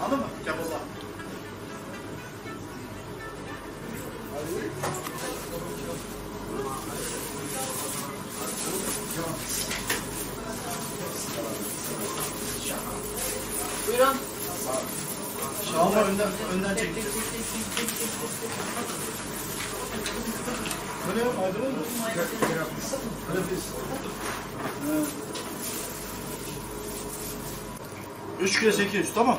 Anladın mı? Kebapla. Buyurun. Şahım önden, önden çek. Böyle yok, aydın olur mu? Üç kilo sekiz, tamam.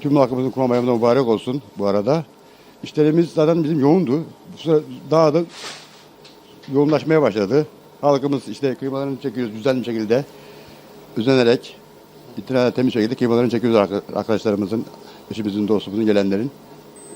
Tüm halkımızın Kurban Bayramı mübarek olsun bu arada. İşlerimiz zaten bizim yoğundu. Bu sıra daha da yoğunlaşmaya başladı. Halkımız işte kıymalarını çekiyoruz düzenli bir şekilde. Üzenerek, itinayla temiz şekilde kıymalarını çekiyoruz arka- arkadaşlarımızın, eşimizin, dostumuzun, gelenlerin.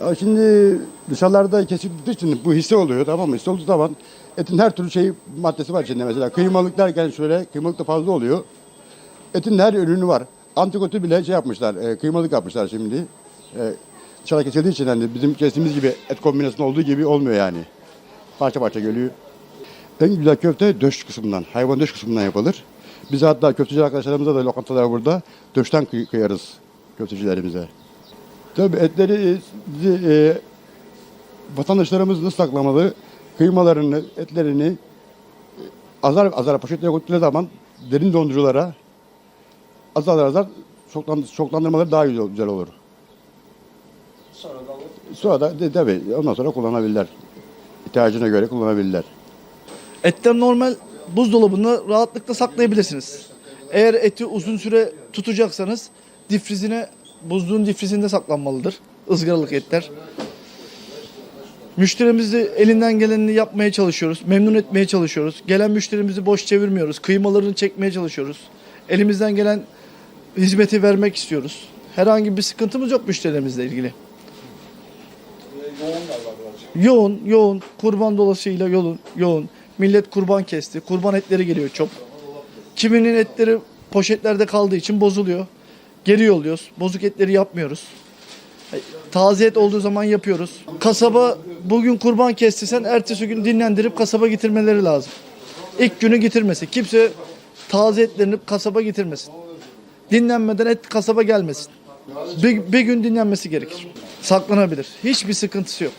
Ya şimdi dışarılarda kesildiği için bu hisse oluyor tamam mı? Hisse olduğu zaman etin her türlü şey maddesi var içinde mesela. Kıymalık derken şöyle kıymalık da fazla oluyor. Etin her ürünü var. Antikotu bile şey yapmışlar, e, kıymalık yapmışlar şimdi. E, dışarıda kesildiği için hani bizim kestiğimiz gibi et kombinasyonu olduğu gibi olmuyor yani. Parça parça geliyor. En güzel köfte döş kısmından, hayvan döş kısmından yapılır. Biz hatta köfteci arkadaşlarımıza da lokantalar burada döşten kıy- kıyarız köftecilerimize. Tabii etleri e, e, vatandaşlarımız nasıl saklamalı? Kıymalarını, etlerini e, azar azar poşetlere koydukları zaman derin donduruculara azar azar şokland- şoklandırmaları daha güzel, güzel olur. Sonra da de, tabii ondan sonra kullanabilirler. İhtiyacına göre kullanabilirler. Etler normal buzdolabında rahatlıkla saklayabilirsiniz. Eğer eti uzun süre tutacaksanız difrizine, buzluğun difrizinde saklanmalıdır. ızgaralık etler. Müşterimizi elinden gelenini yapmaya çalışıyoruz. Memnun etmeye çalışıyoruz. Gelen müşterimizi boş çevirmiyoruz. Kıymalarını çekmeye çalışıyoruz. Elimizden gelen hizmeti vermek istiyoruz. Herhangi bir sıkıntımız yok müşterilerimizle ilgili. Yoğun, yoğun. Kurban dolayısıyla yoğun, yoğun. Millet kurban kesti. Kurban etleri geliyor çok. Kiminin etleri poşetlerde kaldığı için bozuluyor. Geri yolluyoruz. Bozuk etleri yapmıyoruz. Taze et olduğu zaman yapıyoruz. Kasaba bugün kurban kestiysen ertesi gün dinlendirip kasaba getirmeleri lazım. İlk günü getirmesi. Kimse taze etlerini kasaba getirmesin. Dinlenmeden et kasaba gelmesin. Bir, bir gün dinlenmesi gerekir. Saklanabilir. Hiçbir sıkıntısı yok.